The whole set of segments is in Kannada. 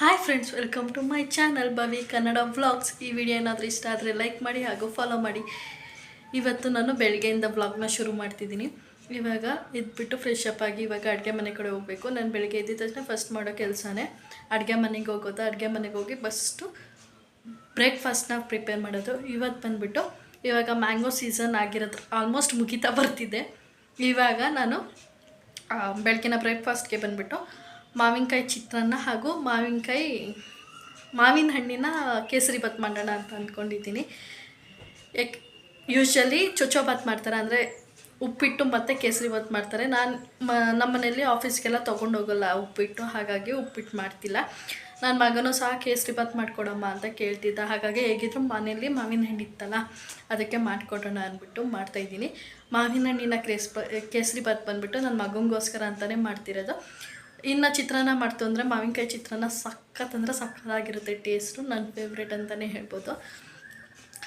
Hi friends welcome to my channel Bavi Kannada vlogs ಈ ವಿಡಿಯೋ ಏನಾದರೂ ಇಷ್ಟ ಆದರೆ ಲೈಕ್ ಮಾಡಿ ಹಾಗೂ ಫಾಲೋ ಮಾಡಿ. ಇವತ್ತು ನಾನು ಬೆಳಗ್ಗೆಯಿಂದ ವ್ಲಾಗ್ನ ಶುರು ಮಾಡ್ತಿದ್ದೀನಿ. ಇವಾಗ ಇದ್ಬಿಟ್ಟು ಫ್ರೆಶ್ ಅಪ್ ಆಗಿ ಇವಾಗ ಅಡುಗೆ ಮನೆ ಕಡೆ ಹೋಗಬೇಕು. ನಾನು ಬೆಳಗ್ಗೆ ಎದ್ದಿದ ತಕ್ಷಣ ಫಸ್ಟ್ ಮಾಡೋ ಕೆಲಸನೇ. ಅಡುಗೆ ಮನೆಗೆ ಹೋಗೋದು, ಅಡುಗೆ ಮನೆಗೆ ಹೋಗಿ ಫಸ್ಟು ಬ್ರೇಕ್ಫಾಸ್ಟ್ನ ಪ್ರಿಪೇರ್ ಮಾಡೋದು. ಇವತ್ತು ಬಂದುಬಿಟ್ಟು ಇವಾಗ ಮ್ಯಾಂಗೋ ಸೀಸನ್ ಆಗಿರೋದು ಆಲ್ಮೋಸ್ಟ್ ಮುಗಿತಾ ಬರ್ತಿದೆ. ಇವಾಗ ನಾನು ಬೆಳಗಿನ ಬ್ರೇಕ್ಫಾಸ್ಟ್ಗೆ ಬಂದುಬಿಟ್ಟು ಮಾವಿನಕಾಯಿ ಚಿತ್ರಾನ್ನ ಹಾಗೂ ಮಾವಿನಕಾಯಿ, ಮಾವಿನ ಹಣ್ಣಿನ ಕೇಸರಿ ಬಾತ್ ಮಾಡೋಣ ಅಂತ ಅಂದ್ಕೊಂಡಿದ್ದೀನಿ. ಯಾಕೆ ಯೂಶ್ವಲಿ ಬಾತ್ ಮಾಡ್ತಾರೆ, ಅಂದರೆ ಉಪ್ಪಿಟ್ಟು ಮತ್ತು ಕೇಸರಿ ಬಾತ್ ಮಾಡ್ತಾರೆ. ನಾನು ಮ ನಮ್ಮ ಮನೆಯಲ್ಲಿ ಆಫೀಸ್ಗೆಲ್ಲ ತೊಗೊಂಡು ಹೋಗಲ್ಲ ಉಪ್ಪಿಟ್ಟು, ಹಾಗಾಗಿ ಉಪ್ಪಿಟ್ಟು ಮಾಡ್ತಿಲ್ಲ. ನನ್ನ ಮಗನೂ ಸಹ ಕೇಸರಿ ಬಾತ್ ಮಾಡಿಕೊಡಮ್ಮ ಅಂತ ಕೇಳ್ತಿದ್ದ. ಹಾಗಾಗಿ ಹೇಗಿದ್ರು ಮನೆಯಲ್ಲಿ ಮಾವಿನ ಹಣ್ಣು ಇತ್ತಲ್ಲ, ಅದಕ್ಕೆ ಮಾಡಿಕೊಡೋಣ ಅಂದ್ಬಿಟ್ಟು ಮಾಡ್ತಾಯಿದ್ದೀನಿ ಮಾವಿನ ಹಣ್ಣಿನ ಕ್ರೇಸ್, ಕೇಸರಿ ಬಾತ್ ಬಂದುಬಿಟ್ಟು ನನ್ನ ಮಗನಿಗೋಸ್ಕರ ಅಂತಲೇ ಮಾಡ್ತಿರೋದು. ಇನ್ನು ಚಿತ್ರಾನ್ನ ಮಾಡ್ತು ಅಂದರೆ ಮಾವಿನಕಾಯಿ ಚಿತ್ರಾನ್ನ ಸಖತ್ ಅಂದರೆ ಸಖತ್ತಾಗಿರುತ್ತೆ ಟೇಸ್ಟು ನನ್ನ ಫೇವ್ರೇಟ್ ಅಂತಲೇ ಹೇಳ್ಬೋದು.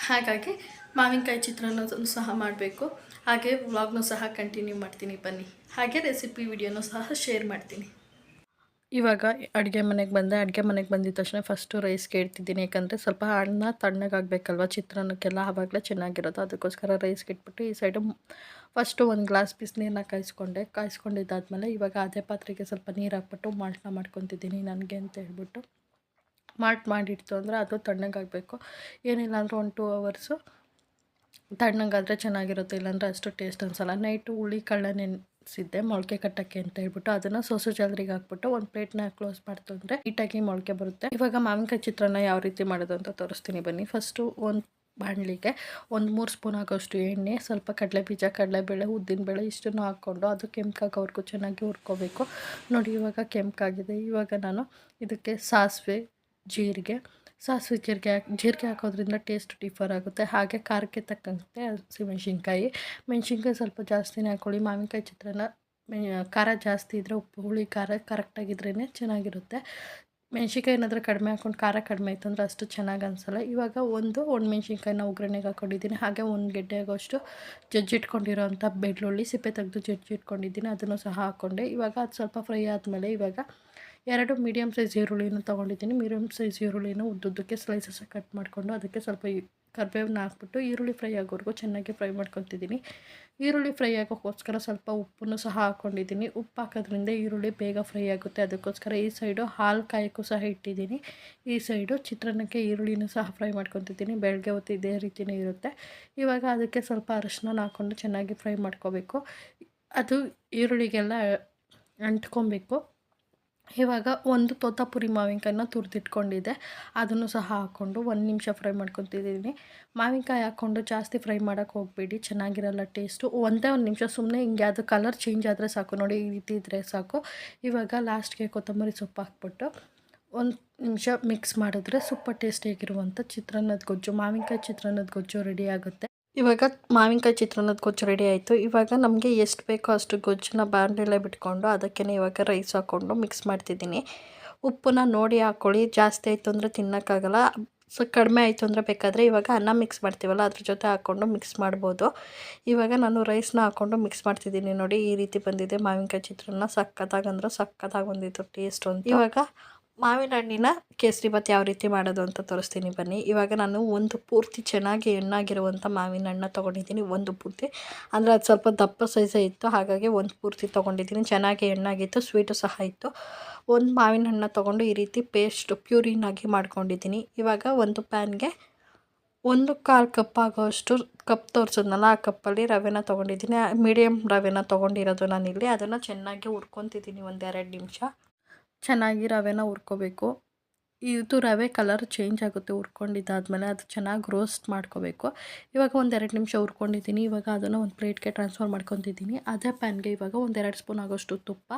ಹಾಗಾಗಿ ಮಾವಿನಕಾಯಿ ಚಿತ್ರಾನ್ನ ಸಹ ಮಾಡಬೇಕು. ಹಾಗೆ ವ್ಲಾಗ್ನೂ ಸಹ ಕಂಟಿನ್ಯೂ ಮಾಡ್ತೀನಿ ಬನ್ನಿ. ಹಾಗೆ ರೆಸಿಪಿ ವಿಡಿಯೋನೂ ಸಹ ಶೇರ್ ಮಾಡ್ತೀನಿ. ಇವಾಗ ಅಡುಗೆ ಮನೆಗೆ ಬಂದೆ. ಅಡುಗೆ ಮನೆಗೆ ಬಂದಿದ ತಕ್ಷಣ ಫಸ್ಟು ರೈಸ್ ಕೇಳ್ತಿದ್ದೀನಿ. ಯಾಕಂದರೆ ಸ್ವಲ್ಪ ಅಣ್ಣ ತಣ್ಣಗಾಗಬೇಕಲ್ವ? ಚಿತ್ರಾನ್ನಕ್ಕೆಲ್ಲ ಆವಾಗಲೇ ಚೆನ್ನಾಗಿರೋದು. ಅದಕ್ಕೋಸ್ಕರ ರೈಸ್ ಇಟ್ಬಿಟ್ಟು ಈ ಸೈಡು ಫಸ್ಟು ಒಂದು ಗ್ಲಾಸ್ ಬಿಸಿನೀರನ್ನ ಕಾಯಿಸ್ಕೊಂಡೆ. ಕಾಯಿಸ್ಕೊಂಡಿದ್ದಾದ್ಮೇಲೆ ಇವಾಗ ಅದೇ ಪಾತ್ರೆಗೆ ಸ್ವಲ್ಪ ನೀರು ಹಾಕ್ಬಿಟ್ಟು ಮಾಲ್ಟ್ನ ಮಾಡ್ಕೊತಿದ್ದೀನಿ ನನಗೆ ಅಂತ ಹೇಳ್ಬಿಟ್ಟು. ಮಾಲ್ಟ್ ಮಾಡಿಡ್ತು ಅಂದರೆ ಅದು ತಣ್ಣಗಾಗಬೇಕು. ಏನಿಲ್ಲ ಅಂದರೆ ಒಂದು ಟೂ ಅವರ್ಸು ತಣ್ಣಗಾದರೆ ಚೆನ್ನಾಗಿರುತ್ತೆ. ಇಲ್ಲಾಂದರೆ ಅಷ್ಟು ಟೇಸ್ಟ್ ಅನ್ಸಲ್ಲ. ನೈಟು ಹುಳಿ ಕಳ್ಳ ನೆನೆಸಿದ್ದೆ ಮೊಳಕೆ ಕಟ್ಟಕ್ಕೆ ಅಂತ ಹೇಳ್ಬಿಟ್ಟು ಅದನ್ನು ಸೋಸು ಜಾಲರಿಗೆ ಹಾಕ್ಬಿಟ್ಟು ಒಂದು ಪ್ಲೇಟ್ನ ಕ್ಲೋಸ್ ಮಾಡ್ತು ಅಂದರೆ ನೀಟಾಗಿ ಮೊಳಕೆ ಬರುತ್ತೆ. ಇವಾಗ ಮಾವಿನಕಾಯಿ ಚಿತ್ರಾನ್ನ ಯಾವ ರೀತಿ ಮಾಡೋದು ಅಂತ ತೋರಿಸ್ತೀನಿ ಬನ್ನಿ. ಫಸ್ಟು ಒಂದು ಬಾಣಲಿಗೆ ಒಂದು ಮೂರು ಸ್ಪೂನ್ ಆಗೋಷ್ಟು ಎಣ್ಣೆ, ಸ್ವಲ್ಪ ಕಡಲೆ ಬೀಜ ಕಡಲೆಬೇಳೆ ಉದ್ದಿನಬೇಳೆ ಇಷ್ಟನ್ನು ಹಾಕ್ಕೊಂಡು ಅದು ಕೆಂಪಾಗೋವರೆಗೂ ಚೆನ್ನಾಗಿ ಹುರ್ಕೋಬೇಕು. ನೋಡಿ ಇವಾಗ ಕೆಂಪಾಗಿದೆ. ಇವಾಗ ನಾನು ಇದಕ್ಕೆ ಸಾಸಿವೆ, ಜೀರಿಗೆ ಸಾಸಿವೆ ಜೀರಿಗೆ ಹಾಕಿ, ಜೀರಿಗೆ ಹಾಕೋದ್ರಿಂದ ಟೇಸ್ಟ್ ಡಿಫರ್ ಆಗುತ್ತೆ. ಹಾಗೆ ಖಾರಕ್ಕೆ ತಕ್ಕಂತೆ ಹಸಿಮೆಣ್ಸಿನ್ಕಾಯಿ ಮೆಣ್ಸಿನ್ಕಾಯಿ. ಸ್ವಲ್ಪ ಜಾಸ್ತಿನೇ ಹಾಕ್ಕೊಳ್ಳಿ ಮಾವಿನಕಾಯಿ ಚಿತ್ರಾನ್ನ ಖಾರ ಜಾಸ್ತಿ ಇದ್ದರೆ ಉಪ್ಪು, ಹುಳಿ, ಖಾರ ಕರೆಕ್ಟಾಗಿದ್ರೇ ಚೆನ್ನಾಗಿರುತ್ತೆ. ಮೆಣ್ಸಿನ್ಕಾಯಿ ಏನಾದರೂ ಕಡಿಮೆ ಹಾಕ್ಕೊಂಡು ಖಾರ ಕಡಿಮೆ ಆಯಿತು ಅಂದರೆ ಅಷ್ಟು ಚೆನ್ನಾಗಿ ಅನಿಸಲ್ಲ. ಇವಾಗ ಒಂದು ಒಣಮೆಣ್ಸಿನ್ಕಾಯಿನ ಒಗ್ಗರಣೆಗೆ ಹಾಕೊಂಡಿದ್ದೀನಿ. ಹಾಗೆ ಒಂದು ಗೆಡ್ಡೆ ಆಗೋಷ್ಟು ಜಜ್ಜಿಟ್ಕೊಂಡಿರೋ ಅಂಥ ಬೆಳ್ಳುಳ್ಳಿ, ಸಿಪ್ಪೆ ತೆಗೆದು ಜಜ್ಜಿಟ್ಕೊಂಡಿದ್ದೀನಿ ಅದನ್ನು ಸಹ ಹಾಕ್ಕೊಂಡೆ ಇವಾಗ ಅದು ಸ್ವಲ್ಪ ಫ್ರೈ ಆದಮೇಲೆ ಇವಾಗ ಎರಡು ಮೀಡಿಯಮ್ ಸೈಜ್ ಈರುಳ್ಳಿನ ತೊಗೊಂಡಿದ್ದೀನಿ. ಮೀಡಿಯಮ್ ಸೈಜ್ ಈರುಳ್ಳಿನ ಉದ್ದುದ್ದಕ್ಕೆ ಸ್ಲೈಸಸ್ ಕಟ್ ಮಾಡಿಕೊಂಡು ಅದಕ್ಕೆ ಸ್ವಲ್ಪ ಕರ್ಬೇವನ್ನ ಹಾಕ್ಬಿಟ್ಟು ಈರುಳ್ಳಿ ಫ್ರೈ ಆಗೋವರೆಗೂ ಚೆನ್ನಾಗಿ ಫ್ರೈ ಮಾಡ್ಕೊತಿದ್ದೀನಿ. ಈರುಳ್ಳಿ ಫ್ರೈ ಆಗೋಕ್ಕೋಸ್ಕರ ಸ್ವಲ್ಪ ಉಪ್ಪನ್ನು ಸಹ ಹಾಕ್ಕೊಂಡಿದ್ದೀನಿ ಉಪ್ಪು ಹಾಕೋದ್ರಿಂದ ಈರುಳ್ಳಿ ಬೇಗ ಫ್ರೈ ಆಗುತ್ತೆ. ಅದಕ್ಕೋಸ್ಕರ ಈ ಸೈಡು ಹಾಲು ಕಾಯಕ್ಕೂ ಸಹ ಇಟ್ಟಿದ್ದೀನಿ. ಈ ಸೈಡು ಚಿತ್ರಾನ್ನಕ್ಕೆ ಈರುಳ್ಳಿನೂ ಸಹ ಫ್ರೈ ಮಾಡ್ಕೊತಿದ್ದೀನಿ. ಬೆಳಗ್ಗೆ ಹೊತ್ತು ಇದೇ ರೀತಿಯೇ ಇರುತ್ತೆ. ಇವಾಗ ಅದಕ್ಕೆ ಸ್ವಲ್ಪ ಅರಶಿನ ಹಾಕ್ಕೊಂಡು ಚೆನ್ನಾಗಿ ಫ್ರೈ ಮಾಡ್ಕೋಬೇಕು. ಅದು ಈರುಳ್ಳಿಗೆಲ್ಲ ಅಂಟ್ಕೊಬೇಕು. ಇವಾಗ ಒಂದು ತೋತಾಪುರಿ ಮಾವಿನಕಾಯಿನ ತುರಿದಿಟ್ಕೊಂಡಿದ್ದೆ. ಅದನ್ನು ಸಹ ಹಾಕ್ಕೊಂಡು ಒಂದು ನಿಮಿಷ ಫ್ರೈ ಮಾಡ್ಕೊತಿದ್ದೀನಿ. ಮಾವಿನಕಾಯಿ ಹಾಕ್ಕೊಂಡು ಜಾಸ್ತಿ ಫ್ರೈ ಮಾಡೋಕ್ಕೆ ಹೋಗಬೇಡಿ, ಚೆನ್ನಾಗಿರಲ್ಲ ಟೇಸ್ಟು ಒಂದೇ ಒಂದು ನಿಮಿಷ ಸುಮ್ಮನೆ ಹಿಂಗೆ ಅದು ಕಲರ್ ಚೇಂಜ್ ಆದರೆ ಸಾಕು. ನೋಡಿ ಈ ರೀತಿ ಇದ್ದರೆ ಸಾಕು. ಇವಾಗ ಲಾಸ್ಟ್ಗೆ ಕೊತ್ತಂಬರಿ ಸೊಪ್ಪು ಹಾಕ್ಬಿಟ್ಟು ಒಂದು ನಿಮಿಷ ಮಿಕ್ಸ್ ಮಾಡಿದ್ರೆ ಸೂಪರ್ ಟೇಸ್ಟಿಯಾಗಿರುವಂಥ ಚಿತ್ರಾನ್ನದ ಗೊಜ್ಜು, ಮಾವಿನಕಾಯಿ ಚಿತ್ರಾನ್ನದ ಗೊಜ್ಜು ರೆಡಿ ಆಗುತ್ತೆ. ಇವಾಗ ಮಾವಿನಕಾಯಿ ಚಿತ್ರಾನ್ನದ ಗೊಜ್ಜು ರೆಡಿ ಆಯಿತು. ಇವಾಗ ನಮಗೆ ಎಷ್ಟು ಬೇಕೋ ಅಷ್ಟು ಗೊಜ್ಜನ್ನ ಬಾಣಲೆಲ್ಲ ಬಿಟ್ಕೊಂಡು ಅದಕ್ಕೆ ಇವಾಗ ರೈಸ್ ಹಾಕ್ಕೊಂಡು ಮಿಕ್ಸ್ ಮಾಡ್ತಿದ್ದೀನಿ. ಉಪ್ಪನ್ನ ನೋಡಿ ಹಾಕ್ಕೊಳ್ಳಿ ಜಾಸ್ತಿ ಆಯಿತು ಅಂದರೆ ತಿನ್ನೋಕ್ಕಾಗಲ್ಲ. ಸೊ ಕಡಿಮೆ ಆಯಿತು ಅಂದರೆ ಬೇಕಾದರೆ ಇವಾಗ ಅನ್ನ ಮಿಕ್ಸ್ ಮಾಡ್ತೀವಲ್ಲ, ಅದ್ರ ಜೊತೆ ಹಾಕ್ಕೊಂಡು ಮಿಕ್ಸ್ ಮಾಡ್ಬೋದು. ಇವಾಗ ನಾನು ರೈಸ್ನ ಹಾಕ್ಕೊಂಡು ಮಿಕ್ಸ್ ಮಾಡ್ತಿದ್ದೀನಿ ನೋಡಿ, ಈ ರೀತಿ ಬಂದಿದೆ ಮಾವಿನಕಾಯಿ ಚಿತ್ರಾನ್ನ ಸಕ್ಕತ್ತಾಗಂದ್ರೆ ಸಕ್ಕತ್ತಾಗಿ ಬಂದಿತ್ತು ಟೇಸ್ಟ್ ಅಂತ. ಇವಾಗ ಮಾವಿನ ಹಣ್ಣಿನ ಕೇಸರಿ ಭಾತ್ ಯಾವ ರೀತಿ ಮಾಡೋದು ಅಂತ ತೋರಿಸ್ತೀನಿ ಬನ್ನಿ. ಇವಾಗ ನಾನು ಒಂದು ಪೂರ್ತಿ ಚೆನ್ನಾಗಿ ಹಣ್ಣಾಗಿರುವಂಥ ಮಾವಿನ ಹಣ್ಣು ತೊಗೊಂಡಿದ್ದೀನಿ, ಒಂದು ಪೂರ್ತಿ. ಅಂದರೆ ಅದು ಸ್ವಲ್ಪ ದಪ್ಪ ಸೈಜೇ ಇತ್ತು, ಹಾಗಾಗಿ ಒಂದು ಪೂರ್ತಿ ತೊಗೊಂಡಿದ್ದೀನಿ. ಚೆನ್ನಾಗಿ ಹಣ್ಣಾಗಿತ್ತು ಸ್ವೀಟು ಸಹ ಇತ್ತು. ಒಂದು ಮಾವಿನ ಹಣ್ಣು ತೊಗೊಂಡು ಈ ರೀತಿ ಪೇಸ್ಟ್ ಪ್ಯೂರಿನಾಗಿ ಮಾಡ್ಕೊಂಡಿದ್ದೀನಿ. ಇವಾಗ ಒಂದು ಪ್ಯಾನ್ಗೆ ಒಂದು ಕಾಲು ಕಪ್ ಆಗೋಷ್ಟು ಕಪ್ ತೋರಿಸಿದ್ನಲ್ಲ, ಆ ಕಪ್ಪಲ್ಲಿ ರವೆನ ತೊಗೊಂಡಿದ್ದೀನಿ. ಮೀಡಿಯಮ್ ರವೆನ ತೊಗೊಂಡಿರೋದು ನಾನಿಲ್ಲಿ. ಅದನ್ನು ಚೆನ್ನಾಗಿ ಹುರ್ಕೊತಿದ್ದೀನಿ ಒಂದೆರಡು ನಿಮಿಷ. ಚೆನ್ನಾಗಿ ರವೆನ ಹುರ್ಕೋಬೇಕು. ಇದು ರವೆ ಕಲರ್ ಚೇಂಜ್ ಆಗುತ್ತೆ ಹುರ್ಕೊಂಡಿದ್ದಾದಮೇಲೆ ಅದು ಚೆನ್ನಾಗಿ ರೋಸ್ಟ್ ಮಾಡ್ಕೋಬೇಕು. ಇವಾಗ ಒಂದೆರಡು ನಿಮಿಷ ಹುರ್ಕೊಂಡಿದ್ದೀನಿ. ಇವಾಗ ಅದನ್ನು ಒಂದು ಪ್ಲೇಟ್ಗೆ ಟ್ರಾನ್ಸ್ಫರ್ ಮಾಡ್ಕೊತಿದ್ದೀನಿ. ಅದೇ ಪ್ಯಾನ್ಗೆ ಇವಾಗ ಒಂದೆರಡು ಸ್ಪೂನ್ ಆಗೋಷ್ಟು ತುಪ್ಪ.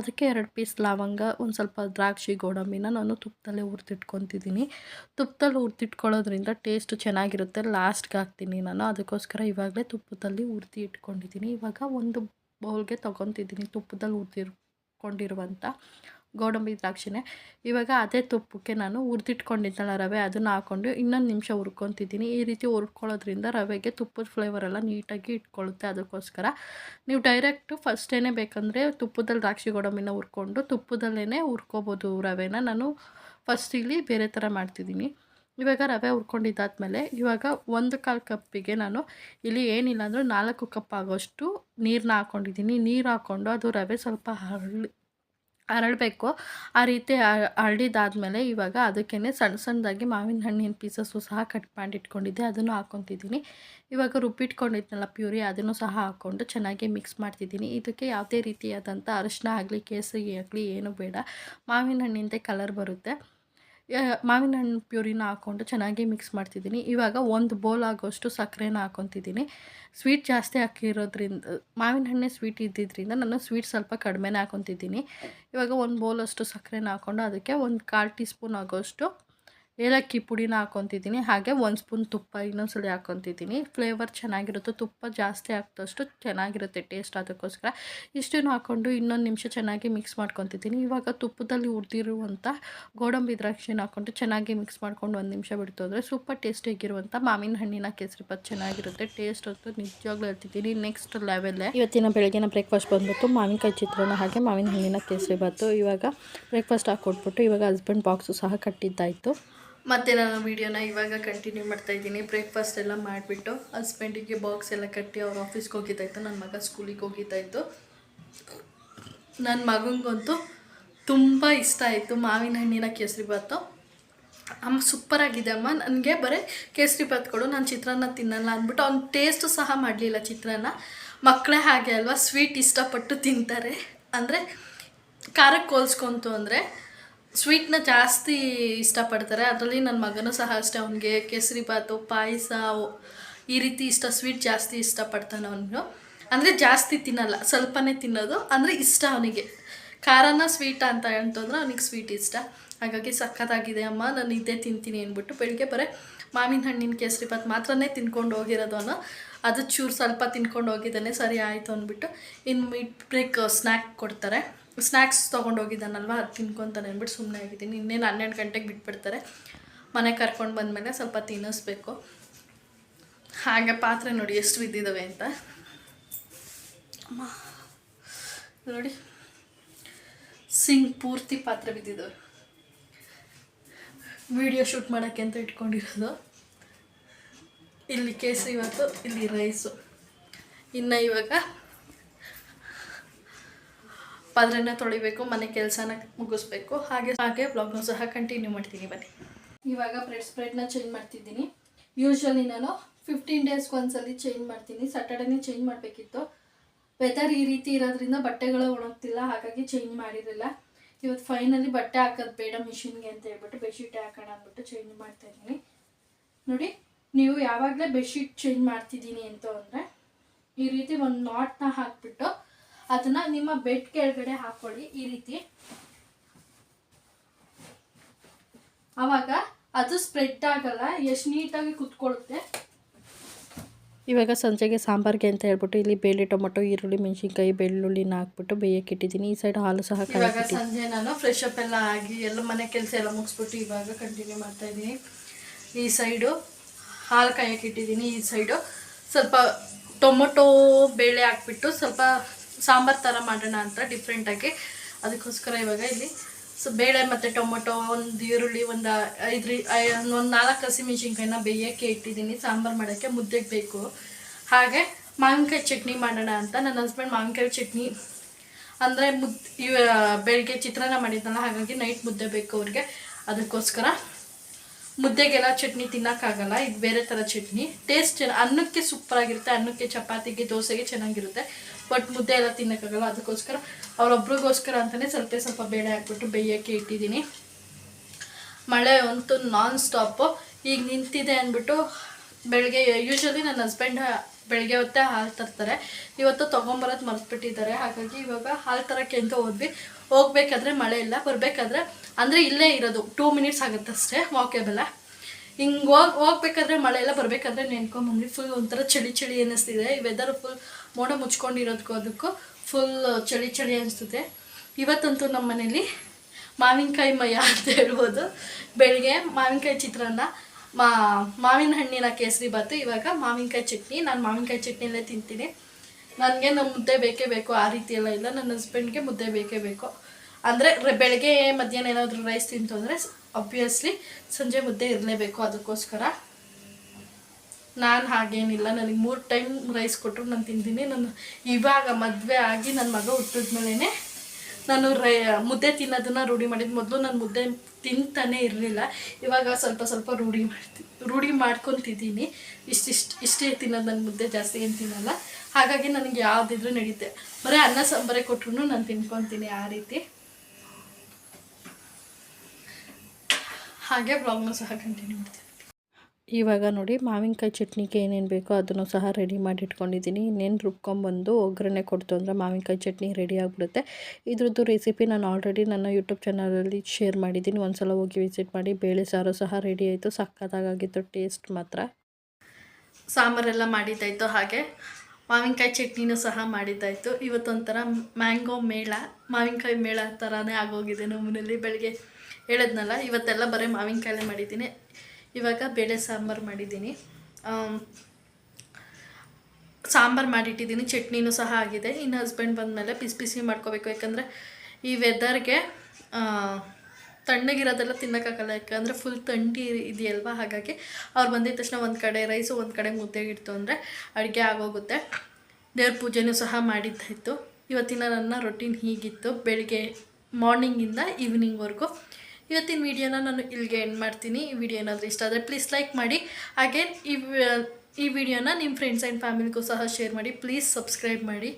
ಅದಕ್ಕೆ ಎರಡು ಪೀಸ್ ಲವಂಗ, ಒಂದು ಸ್ವಲ್ಪ ದ್ರಾಕ್ಷಿ, ಗೋಡಂಬಿನ ನಾನು ತುಪ್ಪದಲ್ಲೇ ಹುರಿದಿಟ್ಕೊತಿದ್ದೀನಿ. ತುಪ್ಪದಲ್ಲಿ ಹುರಿದಿಟ್ಕೊಳ್ಳೋದ್ರಿಂದ ಟೇಸ್ಟ್ ಚೆನ್ನಾಗಿರುತ್ತೆ. ಲಾಸ್ಟ್ಗೆ ಹಾಕ್ತೀನಿ ನಾನು. ಅದಕ್ಕೋಸ್ಕರ ಇವಾಗಲೇ ತುಪ್ಪದಲ್ಲಿ ಹುರಿದು ಇಟ್ಕೊಂಡಿದ್ದೀನಿ. ಇವಾಗ ಒಂದು ಬೌಲ್ಗೆ ತೊಗೊತಿದ್ದೀನಿ ತುಪ್ಪದಲ್ಲಿ ಹುರಿದಿಟ್ಕೊಂಡಿರುವಂಥ ಗೋಡಂಬಿ ದ್ರಾಕ್ಷಿನೇ. ಇವಾಗ ಅದೇ ತುಪ್ಪಕ್ಕೆ ನಾನು ಹುರಿದಿಟ್ಕೊಂಡಿದ್ದಲ್ಲ ರವೆ, ಅದನ್ನು ಹಾಕ್ಕೊಂಡು ಇನ್ನೊಂದು ನಿಮಿಷ ಹುರ್ಕೊತಿದ್ದೀನಿ. ಈ ರೀತಿ ಹುರ್ಕೊಳ್ಳೋದ್ರಿಂದ ರವೆಗೆ ತುಪ್ಪದ ಫ್ಲೇವರ್ ಎಲ್ಲ ನೀಟಾಗಿ ಇಟ್ಕೊಳ್ಳುತ್ತೆ ಅದಕ್ಕೋಸ್ಕರ. ನೀವು ಡೈರೆಕ್ಟು ಏನೇ ಬೇಕಂದರೆ ತುಪ್ಪದಲ್ಲಿ ದ್ರಾಕ್ಷಿ ಗೋಡಂಬಿನ ಹುರ್ಕೊಂಡು ತುಪ್ಪದಲ್ಲೇ ಹುರ್ಕೋಬೋದು ರವೆನ. ನಾನು ಫಸ್ಟ್ ಇಲ್ಲಿ ಬೇರೆ ಥರ ಮಾಡ್ತಿದ್ದೀನಿ. ಇವಾಗ ರವೆ ಹುರ್ಕೊಂಡಿದ್ದಾದ್ಮೇಲೆ ಇವಾಗ ಒಂದು ಕಾಲು ಕಪ್ಪಿಗೆ ನಾನು ಇಲ್ಲಿ ಏನಿಲ್ಲ ಅಂದರೂ ನಾಲ್ಕು ಕಪ್ ಆಗೋಷ್ಟು ನೀರನ್ನ ಹಾಕ್ಕೊಂಡಿದ್ದೀನಿ ನೀರು ಹಾಕ್ಕೊಂಡು ಅದು ರವೆ ಸ್ವಲ್ಪ ಹರಳಿ ಹರಳಬೇಕು ಆ ರೀತಿ ಹರಡಿದಾದ್ಮೇಲೆ ಇವಾಗ ಅದಕ್ಕೇ ಸಣ್ಣ ಸಣ್ಣದಾಗಿ ಮಾವಿನ ಹಣ್ಣಿನ ಪೀಸಸ್ಸು ಸಹ ಕಟ್ ಮಾಡಿ ಇಟ್ಕೊಂಡಿದ್ದೆ ಅದನ್ನು ಹಾಕ್ಕೊತಿದ್ದೀನಿ. ಇವಾಗ ರುಬ್ಬಿಟ್ಕೊಂಡಿದ್ನಲ್ಲ ಪ್ಯೂರಿ, ಅದನ್ನು ಸಹ ಹಾಕ್ಕೊಂಡು ಚೆನ್ನಾಗಿ ಮಿಕ್ಸ್ ಮಾಡ್ತಿದ್ದೀನಿ. ಇದಕ್ಕೆ ಯಾವುದೇ ರೀತಿಯಾದಂಥ ಅರಿಶಿನ ಆಗಲಿ, ಕೇಸರಿ ಆಗಲಿ ಏನು ಬೇಡ. ಮಾವಿನ ಹಣ್ಣಿಂದ ಕಲರ್ ಬರುತ್ತೆ. ಮಾವಿನ ಹಣ್ಣು ಪ್ಯೂರಿನ ಹಾಕ್ಕೊಂಡು ಚೆನ್ನಾಗಿ ಮಿಕ್ಸ್ ಮಾಡ್ತಿದ್ದೀನಿ. ಇವಾಗ ಒಂದು ಬೌಲ್ ಆಗೋಷ್ಟು ಸಕ್ಕರೆನ ಹಾಕ್ಕೊತಿದ್ದೀನಿ. ಸ್ವೀಟ್ ಜಾಸ್ತಿ ಹಾಕಿರೋದ್ರಿಂದ ಮಾವಿನ ಹಣ್ಣೆ ಸ್ವೀಟ್ ಇದ್ದಿದ್ದರಿಂದ ನಾನು ಸ್ವೀಟ್ ಸ್ವಲ್ಪ ಕಡಿಮೆನೇ ಹಾಕ್ಕೊತಿದ್ದೀನಿ. ಇವಾಗ ಒಂದು ಬೌಲಷ್ಟು ಸಕ್ಕರೆನ ಹಾಕ್ಕೊಂಡು ಅದಕ್ಕೆ ಒಂದು ಕಾಲು ಟೀ ಸ್ಪೂನ್ ಆಗೋಷ್ಟು ಏಲಕ್ಕಿ ಪುಡಿನ ಹಾಕ್ಕೊತಿದ್ದೀನಿ ಹಾಗೆ ಒಂದು ಸ್ಪೂನ್ ತುಪ್ಪ ಇನ್ನೊಂದ್ಸಲಿ ಹಾಕ್ಕೊತಿದ್ದೀನಿ ಫ್ಲೇವರ್ ಚೆನ್ನಾಗಿರುತ್ತೆ, ತುಪ್ಪ ಜಾಸ್ತಿ ಹಾಕಿದಷ್ಟು ಚೆನ್ನಾಗಿರುತ್ತೆ ಟೇಸ್ಟ್ ಅದಕ್ಕೋಸ್ಕರ. ಇಷ್ಟನ್ನು ಹಾಕ್ಕೊಂಡು ಇನ್ನೊಂದು ನಿಮಿಷ ಚೆನ್ನಾಗಿ ಮಿಕ್ಸ್ ಮಾಡ್ಕೊತಿದ್ದೀನಿ. ಇವಾಗ ತುಪ್ಪದಲ್ಲಿ ಹುರಿದಿರುವಂಥ ಗೋಡಂಬಿ ದ್ರಾಕ್ಷಿನ ಹಾಕ್ಕೊಂಡು ಚೆನ್ನಾಗಿ ಮಿಕ್ಸ್ ಮಾಡ್ಕೊಂಡು ಒಂದು ನಿಮಿಷ ಬಿಡ್ತು ಅಂದರೆ ಸೂಪರ್ ಟೇಸ್ಟಿಯಾಗಿರುವಂಥ ಮಾವಿನ ಹಣ್ಣಿನ ಕೇಸರಿ ಪತ್ ಚೆನ್ನಾಗಿರುತ್ತೆ. ಟೇಸ್ಟ್ ಅಂತೂ ನಿಜವಾಗ್ಲೂ ಹೇಳ್ತಿದ್ದೀನಿ. ನೆಕ್ಸ್ಟ್ ಲೆವೆಲ್ಲೇ ಇವತ್ತಿನ ಬೆಳಗಿನ ಬ್ರೇಕ್ಫಾಸ್ಟ್ ಬಂದ್ಬಿಟ್ಟು ಮಾವಿನಕಾಯಿ ಚಿತ್ರಾನ್ನ ಹಾಗೆ ಮಾವಿನ ಹಣ್ಣಿನ ಕೇಸರಿ ಭಾತು ಇವಾಗ ಬ್ರೇಕ್ಫಾಸ್ಟ್ ಹಾಕ್ಕೊಟ್ಬಿಟ್ಟು ಇವಾಗ ಹಸ್ಬೆಂಡ್ ಬಾಕ್ಸು ಸಹ ಕಟ್ಟಿದ್ದಾಯಿತು. ಮತ್ತು ನಾನು ವೀಡಿಯೋನ ಇವಾಗ ಕಂಟಿನ್ಯೂ ಮಾಡ್ತಾ ಇದ್ದೀನಿ. ಬ್ರೇಕ್ಫಾಸ್ಟ್ ಎಲ್ಲ ಮಾಡಿಬಿಟ್ಟು ಹಸ್ಬೆಂಡಿಗೆ ಬಾಕ್ಸ್ ಎಲ್ಲ ಕಟ್ಟಿ ಅವ್ರ ಆಫೀಸ್ಗೆ ಹೋಗಿದ್ದಾಯಿತು ನನ್ನ ಮಗ ಸ್ಕೂಲಿಗೆ ಹೋಗಿದ್ದಾಯಿತು ನನ್ನ ಮಗನಿಗಂತೂ ತುಂಬ ಇಷ್ಟ ಆಯಿತು. ಮಾವಿನ ಹಣ್ಣಿನ ಕೇಸರಿ ಭಾತು. ಅಮ್ಮ ಸೂಪರಾಗಿದೆ ಅಮ್ಮ. ನನಗೆ ಬರೀ ಕೇಸರಿ ಭಾತ್ ಕೊಡು, ನಾನು ಚಿತ್ರಾನ್ನ ತಿನ್ನಲ್ಲ ಅಂದ್ಬಿಟ್ಟು ಅವ್ನು ಟೇಸ್ಟು ಸಹ ಮಾಡಲಿಲ್ಲ ಚಿತ್ರಾನ್ನ. ಮಕ್ಕಳೇ ಹಾಗೆ ಅಲ್ವಾ? ಸ್ವೀಟ್ ಇಷ್ಟಪಟ್ಟು ತಿಂತಾರೆ. ಅಂದರೆ ಖಾರಕ್ಕೆ ಹೋಲ್ಸ್ಕೊಂತು ಅಂದರೆ ಸ್ವೀಟ್ನ ಜಾಸ್ತಿ ಇಷ್ಟಪಡ್ತಾರೆ. ಅದರಲ್ಲಿ ನನ್ನ ಮಗನೂ ಸಹ ಅಷ್ಟೇ. ಅವನಿಗೆ ಕೇಸರಿ ಭಾತು, ಪಾಯಸ ಈ ರೀತಿ ಇಷ್ಟ ಸ್ವೀಟ್ ಜಾಸ್ತಿ ಇಷ್ಟಪಡ್ತಾನೆ ಅವನು. ಅಂದರೆ ಜಾಸ್ತಿ ತಿನ್ನಲ್ಲ, ಸ್ವಲ್ಪನೇ ತಿನ್ನೋದು. ಅಂದರೆ ಇಷ್ಟ ಅವನಿಗೆ. ಖಾರನ ಸ್ವೀಟ್ ಅಂತ ಅಂತಂದ್ರೆ ಅವನಿಗೆ ಸ್ವೀಟ್ ಇಷ್ಟ. ಹಾಗಾಗಿ ಸಖತ್ತಾಗಿದೆ ಅಮ್ಮ, ನಾನು ಇದೇ ತಿಂತೀನಿ ಅಂದ್ಬಿಟ್ಟು ಬೆಳಿಗ್ಗೆ ಬರೇ ಮಾವಿನ ಹಣ್ಣಿನ ಕೇಸರಿ ಭಾತ್ ಮಾತ್ರನೇ ತಿನ್ಕೊಂಡು ಹೋಗಿರೋದು ಅವನು. ಅದು ಚೂರು ಸ್ವಲ್ಪ ತಿನ್ಕೊಂಡು ಹೋಗಿದ್ದಾನೆ, ಸರಿ ಆಯಿತು ಅಂದ್ಬಿಟ್ಟು. ಇನ್ನು ಮಿಡ್ ಬ್ರೇಕ್ ಸ್ನ್ಯಾಕ್ ಕೊಡ್ತಾರೆ. ಸ್ನ್ಯಾಕ್ಸ್ ತೊಗೊಂಡೋಗಿದ್ದಾನಲ್ವಾ? ಅದು ತಿನ್ಕೊತಾನೆ ಅಂದ್ಬಿಟ್ಟು ಸುಮ್ಮನೆ ಆಗಿದ್ದೀನಿ. ಇನ್ನೇನು ಹನ್ನೆರಡು ಗಂಟೆಗೆ ಬಿಟ್ಬಿಡ್ತಾರೆ. ಮನೆ ಕರ್ಕೊಂಡು ಬಂದಮೇಲೆ ಸ್ವಲ್ಪ ತಿನ್ನಿಸ್ಬೇಕು. ಹಾಗೆ ಪಾತ್ರೆ ನೋಡಿ ಎಷ್ಟು ಬಿದ್ದಿದ್ದಾವೆ ಅಂತ. ನೋಡಿ. ಸಿಂಗ್ ಪೂರ್ತಿ ಪಾತ್ರೆ ಬಿದ್ದಿದ್ದಾವೆ ವಿಡಿಯೋ ಶೂಟ್ ಮಾಡೋಕ್ಕೆ ಅಂತ ಇಟ್ಕೊಂಡಿರೋದು. ಇಲ್ಲಿ ಕೇಸರಿ ಇವತ್ತು, ಇಲ್ಲಿ ರೈಸು. ಇನ್ನು ಇವಾಗ ಪಾತ್ರೆನ ತೊಳಿಬೇಕು, ಮನೆ ಕೆಲಸನ ಮುಗಿಸ್ಬೇಕು. ಹಾಗೆ ಹಾಗೆ ಬ್ಲಾಗ್ನ ಸಹ ಕಂಟಿನ್ಯೂ ಮಾಡ್ತೀನಿ, ಬನ್ನಿ. ಇವಾಗ ಬ್ರೆಡ್ ಸ್ಪ್ರೆಡ್ನ ಚೇಂಜ್ ಮಾಡ್ತಿದ್ದೀನಿ. ಯೂಶ್ವಲಿ ನಾನು ಫಿಫ್ಟೀನ್ ಡೇಸ್ಗೆ ಒಂದ್ಸಲಿ ಚೇಂಜ್ ಮಾಡ್ತೀನಿ. ಸ್ಯಾಟರ್ಡೇನೇ ಚೇಂಜ್ ಮಾಡಬೇಕಿತ್ತು. ವೆದರ್ ಈ ರೀತಿ ಇರೋದ್ರಿಂದ ಬಟ್ಟೆಗಳು ಒಣಗ್ತಿಲ್ಲ, ಹಾಗಾಗಿ ಚೇಂಜ್ ಮಾಡಿರಲಿಲ್ಲ. ಇವತ್ತು ಫೈನಲಿ ಬಟ್ಟೆ ಹಾಕೋದು ಬೇಡ ಮಿಷಿನ್ಗೆ ಅಂತ ಹೇಳ್ಬಿಟ್ಟು ಬೆಡ್ಶೀಟ್ ಹಾಕೋಣ ಅಂದ್ಬಿಟ್ಟು ಚೇಂಜ್ ಮಾಡ್ತಾ ಇದ್ದೀನಿ. ನೋಡಿ, ನೀವು ಯಾವಾಗಲೇ ಬೆಡ್ಶೀಟ್ ಚೇಂಜ್ ಮಾಡ್ತಿದ್ದೀನಿ ಅಂತ ಅಂದರೆ ಈ ರೀತಿ ಒಂದು ನಾಟ್ನ ಹಾಕ್ಬಿಟ್ಟು ಅದನ್ನ ನಿಮ್ಮ ಬೆಡ್ ಕೆಳಗಡೆ ಹಾಕೊಳ್ಳಿ ಈ ರೀತಿ. ಅವಾಗ ಅದು ಸ್ಪ್ರೆಡ್ ಆಗಲ್ಲ ಎಷ್ಟು ನೀಟಾಗಿ ಕುತ್ಕೊಳ್ಳುತ್ತೆ. ಇವಾಗ ಸಂಜೆಗೆ ಸಾಂಬಾರ್ಗೆ ಅಂತ ಹೇಳ್ಬಿಟ್ಟು ಇಲ್ಲಿ ಬೇಳೆ ಟೊಮೊಟೊ ಈರುಳ್ಳಿ ಮೆಣಸಿನ್ಕಾಯಿ ಬೆಳ್ಳುಳ್ಳಿನ ಹಾಕ್ಬಿಟ್ಟು ಬೇಯಕ್ಕೆ ಇಟ್ಟಿದ್ದೀನಿ ಈ ಸೈಡ್ ಹಾಲು ಸಹ ಇವಾಗ ಸಂಜೆ ನಾನು ಫ್ರೆಶ್ ಅಪ್ ಎಲ್ಲ ಆಗಿ ಎಲ್ಲ ಮನೆ ಕೆಲಸ ಎಲ್ಲ ಮುಗಿಸ್ಬಿಟ್ಟು ಇವಾಗ ಕಂಟಿನ್ಯೂ ಮಾಡ್ತಾ ಇದ್ದೀನಿ. ಈ ಸೈಡು ಹಾಲು ಕಾಯಕ್ಕೆ ಇಟ್ಟಿದ್ದೀನಿ. ಈ ಸೈಡು ಸ್ವಲ್ಪ ಟೊಮೊಟೊ ಬೇಳೆ ಹಾಕ್ಬಿಟ್ಟು ಸ್ವಲ್ಪ ಸಾಂಬಾರು ಥರ ಮಾಡೋಣ ಅಂತ ಡಿಫ್ರೆಂಟಾಗಿ ಅದಕ್ಕೋಸ್ಕರ ಇವಾಗ ಇಲ್ಲಿ ಸೊ ಬೇಳೆ ಮತ್ತು ಟೊಮೊಟೊ, ಒಂದು ಈರುಳ್ಳಿ, ಒಂದು ಐದು ಒಂದು ನಾಲ್ಕು ಹಸಿಮೆಣ್ಸಿನ್ಕಾಯಿನ ಬೇಯೋಕ್ಕೆ ಇಟ್ಟಿದ್ದೀನಿ. ಸಾಂಬಾರು ಮಾಡೋಕ್ಕೆ ಮುದ್ದೆಗೆ ಬೇಕು. ಹಾಗೆ ಮಾವಿನಕಾಯಿ ಚಟ್ನಿ ಮಾಡೋಣ ಅಂತ. ನನ್ನ ಹಸ್ಬೆಂಡ್ ಮಾವಿನಕಾಯಿ ಚಟ್ನಿ ಅಂದರೆ ಮುದ್ ಬೆಳಗ್ಗೆ ಚಿತ್ರಾನ್ನ ಮಾಡಿದ್ನಲ್ಲ, ಹಾಗಾಗಿ ನೈಟ್ ಮುದ್ದೆ ಬೇಕು ಅವ್ರಿಗೆ. ಅದಕ್ಕೋಸ್ಕರ ಮುದ್ದೆಗೆಲ್ಲ ಚಟ್ನಿ ತಿನ್ನೋಕ್ಕಾಗಲ್ಲ, ಇದು ಬೇರೆ ಥರ ಚಟ್ನಿ. ಟೇಸ್ಟ್ ಚೆನ್ನ ಅನ್ನಕ್ಕೆ ಸೂಪರಾಗಿರುತ್ತೆ ಅನ್ನಕ್ಕೆ ಚಪಾತಿಗೆ, ದೋಸೆಗೆ ಚೆನ್ನಾಗಿರುತ್ತೆ. ಬಟ್ ಮುದ್ದೆ ಎಲ್ಲ ತಿನ್ನೋಕ್ಕಾಗಲ್ಲ, ಅದಕ್ಕೋಸ್ಕರ ಅವರೊಬ್ರಿಗೋಸ್ಕರ ಅಂತಲೇ ಸ್ವಲ್ಪ ಸ್ವಲ್ಪ ಬೇಳೆ ಹಾಕ್ಬಿಟ್ಟು ಬೇಯೋಕ್ಕೆ ಇಟ್ಟಿದ್ದೀನಿ. ಮಳೆ ಅಂತೂ ನಾನ್ ಸ್ಟಾಪು ಈಗ ನಿಂತಿದೆ ಅಂದ್ಬಿಟ್ಟು ಬೆಳಗ್ಗೆ ಯೂಶ್ವಲಿ ನನ್ನ ಹಸ್ಬೆಂಡ್ ಬೆಳಗ್ಗೆ ಹೊತ್ತೇ ಹಾಲು ತರ್ತಾರೆ. ಇವತ್ತು ತೊಗೊಂಬರೋದು ಮರೆತುಬಿಟ್ಟಿದ್ದಾರೆ. ಹಾಗಾಗಿ ಇವಾಗ ಹಾಲು ತರೋಕ್ಕೆ ಅಂತ ಹೋದ್ವಿ. ಹೋಗ್ಬೇಕಾದ್ರೆ ಮಳೆ ಇಲ್ಲ, ಬರಬೇಕಾದ್ರೆ ಅಂದರೆ ಇಲ್ಲೇ ಇರೋದು. ಟೂ ಮಿನಿಟ್ಸ್ ಆಗುತ್ತೆ ಅಷ್ಟೇ ವಾಕೇಬಲ್ಲ ಹಿಂಗೆ ಹೋಗ್, ಹೋಗ್ಬೇಕಾದ್ರೆ ಮಳೆ ಎಲ್ಲ ಬರಬೇಕಾದ್ರೆ ನೆನ್ಕೊಂಬಂದ್ವಿ ಫುಲ್ ಒಂಥರ ಚಳಿ ಚಳಿ ಅನ್ನಿಸ್ತಿದೆ. ಈ ವೆದರ್ ಫುಲ್ ಮೋಡ ಮುಚ್ಕೊಂಡಿರೋದಕ್ಕೂ ಅದಕ್ಕೂ ಫುಲ್ ಚಳಿ ಚಳಿ ಅನಿಸ್ತದೆ ಇವತ್ತಂತೂ ನಮ್ಮ ಮನೇಲಿ ಮಾವಿನಕಾಯಿ ಮಯ ಅಂತ ಹೇಳ್ಬೋದು. ಬೆಳಿಗ್ಗೆ ಮಾವಿನಕಾಯಿ ಚಿತ್ರಾನ್ನ, ಮಾ, ಮಾವಿನ ಹಣ್ಣಿನ ಕೇಸರಿ ಬಾತು ಇವಾಗ ಮಾವಿನಕಾಯಿ ಚಟ್ನಿ. ನಾನು ಮಾವಿನಕಾಯಿ ಚಟ್ನಿಯಲ್ಲೇ ತಿಂತೀನಿ. ನನಗೆ ನಮ್ಮ ಮುದ್ದೆ ಬೇಕೇ ಬೇಕು. ಆ ರೀತಿ ಎಲ್ಲ ಇಲ್ಲ. ನನ್ನ ಹಸ್ಬೆಂಡ್ಗೆ ಮುದ್ದೆ ಬೇಕೇ ಬೇಕು. ಅಂದರೆ ಬೆಳಗ್ಗೆ ಮಧ್ಯಾಹ್ನ ಏನಾದರೂ ರೈಸ್ ತಿಂತು ಅಂದರೆ ಅಬ್ವಿಯಸ್ಲಿ ಸಂಜೆ ಮುದ್ದೆ ಇರಲೇಬೇಕು ಅದಕ್ಕೋಸ್ಕರ. ನಾನು ಹಾಗೇನಿಲ್ಲ, ನನಗೆ ಮೂರು ಟೈಮ್ ರೈಸ್ ಕೊಟ್ಟರು ನಾನು ತಿಂತೀನಿ ನಾನು ಇವಾಗ ಮದುವೆ ಆಗಿ ನನ್ನ ಮಗ ಹುಟ್ಟಿದ್ಮೇಲೆ ನಾನು ರೈ ಮುದ್ದೆ ತಿನ್ನೋದನ್ನು ರೂಢಿ ಮಾಡಿದ. ಮೊದಲು ನಾನು ಮುದ್ದೆ ತಿಂತಾನೆ ಇರಲಿಲ್ಲ. ಇವಾಗ ಸ್ವಲ್ಪ ಸ್ವಲ್ಪ ರೂಢಿ ಮಾಡ್ತಿ ರೂಢಿ ಮಾಡ್ಕೊತಿದ್ದೀನಿ ಇಷ್ಟಿಷ್ಟು ಇಷ್ಟೇ ತಿನ್ನೋದು ನನ್ನ ಮುದ್ದೆ, ಜಾಸ್ತಿ ಏನು ತಿನ್ನಲ್ಲ. ಹಾಗಾಗಿ ನನಗೆ ಯಾವುದಿದ್ರೂ ನಡೀತೆ. ಬರೀ ಅನ್ನ ಸಾಂಬಾರೇ ಕೊಟ್ರು ನಾನು ತಿನ್ಕೊತೀನಿ ಆ ರೀತಿ. ಹಾಗೆ ಬ್ಲಾಗ್ನ ಸಹ ಕಂಟಿನ್ಯೂ ಮಾಡ್ತೀನಿ. ಇವಾಗ ನೋಡಿ ಮಾವಿನಕಾಯಿ ಚಟ್ನಿಗೆ ಏನೇನು ಬೇಕೋ ಅದನ್ನು ಸಹ ರೆಡಿ ಮಾಡಿ ಇಟ್ಕೊಂಡಿದ್ದೀನಿ. ಇನ್ನೇನು ರುಬ್ಕೊಂಬಂದು ಒಗ್ಗರಣೆ ಕೊಡ್ತು ಅಂದರೆ ಮಾವಿನಕಾಯಿ ಚಟ್ನಿ ರೆಡಿ ಆಗಿಬಿಡುತ್ತೆ. ಇದ್ರದ್ದು ರೆಸಿಪಿ ನಾನು ಆಲ್ರೆಡಿ ನನ್ನ ಯೂಟ್ಯೂಬ್ ಚಾನಲಲ್ಲಿ ಶೇರ್ ಮಾಡಿದ್ದೀನಿ. ಒಂದ್ಸಲ ಹೋಗಿ ವಿಸಿಟ್ ಮಾಡಿ ಬೇಳೆ ಸಾರು ಸಹ ರೆಡಿ ಆಯಿತು. ಸಕ್ಕತ್ತಾಗಿತ್ತು ಟೇಸ್ಟ್ ಮಾತ್ರ. ಸಾಂಬಾರೆಲ್ಲ ಮಾಡಿದ್ದಾಯಿತು ಹಾಗೆ. ಮಾವಿನಕಾಯಿ ಚಟ್ನಿನೂ ಸಹ ಮಾಡಿದ್ದಾಯಿತು. ಇವತ್ತೊಂಥರ ಮ್ಯಾಂಗೋ ಮೇಳ ಮಾವಿನಕಾಯಿ ಮೇಳ ಥರನೇ ಆಗೋಗಿದೆ ನಮ್ಮನೇಲಿ ಬೆಳಗ್ಗೆ. ಹೇಳಿದ್ನಲ್ಲ, ಇವತ್ತೆಲ್ಲ ಬರೀ ಮಾವಿನಕಾಯಿ ಮಾಡಿದ್ದೀನಿ. ಇವಾಗ ಬೇಳೆ ಸಾಂಬಾರು ಮಾಡಿದ್ದೀನಿ. ಸಾಂಬಾರು ಮಾಡಿಟ್ಟಿದ್ದೀನಿ, ಚಟ್ನಿನೂ ಸಹ ಆಗಿದೆ. ಇನ್ನು ಹಸ್ಬೆಂಡ್ ಬಂದಮೇಲೆ ಪಿಸ್ ಪಿಸಿ ಮಾಡ್ಕೋಬೇಕು. ಯಾಕಂದರೆ ಈ ವೆದರ್ಗೆ ತಣ್ಣಗಿರೋದೆಲ್ಲ ತಿನ್ನೋಕ್ಕಾಗಲ್ಲ. ಯಾಕಂದರೆ ಫುಲ್ ತಂಡಿ ಇದೆಯಲ್ವ? ಹಾಗಾಗಿ ಅವ್ರು ಬಂದಿದ್ದ ತಕ್ಷಣ ಒಂದು ಕಡೆ ರೈಸು ಒಂದು ಕಡೆ ಮುದ್ದೆ ಇಡ್ತು ಅಂದರೆ ಅಡುಗೆ ಆಗೋಗುತ್ತೆ. ದೇವ್ರ ಪೂಜೆನೂ ಸಹ ಮಾಡಿದ್ದಾಯಿತು. ಇವತ್ತಿನ ನನ್ನ ರೊಟೀನ್ ಹೀಗಿತ್ತು. ಬೆಳಿಗ್ಗೆ ಮಾರ್ನಿಂಗಿಂದ ಈವ್ನಿಂಗ್ವರೆಗೂ ಇವತ್ತಿನ ವಿಡಿಯೋನ ನಾನು ಇಲ್ಲಿಗೆ ಎಂಡ್ ಮಾಡ್ತೀನಿ. ಈ ವಿಡಿಯೋ ಏನಾದರೂ ಇಷ್ಟ ಆದರೆ ಪ್ಲೀಸ್ ಲೈಕ್ ಮಾಡಿ. ಹಾಗೆ ಈ ಈ ವಿಡಿಯೋನ ನಿಮ್ಮ ಫ್ರೆಂಡ್ಸ್ ಆ್ಯಂಡ್ ಫ್ಯಾಮಿಲಿಗೂ ಸಹ ಶೇರ್ ಮಾಡಿ. ಪ್ಲೀಸ್ ಸಬ್ಸ್ಕ್ರೈಬ್ ಮಾಡಿ.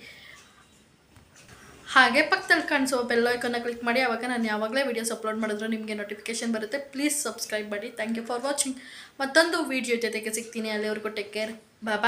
ಹಾಗೆ ಪಕ್ಕದಲ್ಲಿ ಕಾಣಿಸೋ ಬೆಲ್ ಐಕನ್ನ ಕ್ಲಿಕ್ ಮಾಡಿ. ಆವಾಗ ನಾನು ಯಾವಾಗಲೇ ವೀಡಿಯೋಸ್ ಅಪ್ಲೋಡ್ ಮಾಡಿದ್ರು ನಿಮಗೆ ನೋಟಿಫಿಕೇಶನ್ ಬರುತ್ತೆ. ಪ್ಲೀಸ್ ಸಬ್ಸ್ಕ್ರೈಬ್ ಮಾಡಿ. ಥ್ಯಾಂಕ್ ಯು ಫಾರ್ ವಾಚಿಂಗ್ ಮತ್ತೊಂದು ವೀಡಿಯೋ ಜೊತೆಗೆ ಸಿಗ್ತೀನಿ. ಅಲ್ಲಿವರೆಗೂ ಟೇಕ್ ಕೇರ್ ಬಾಯ್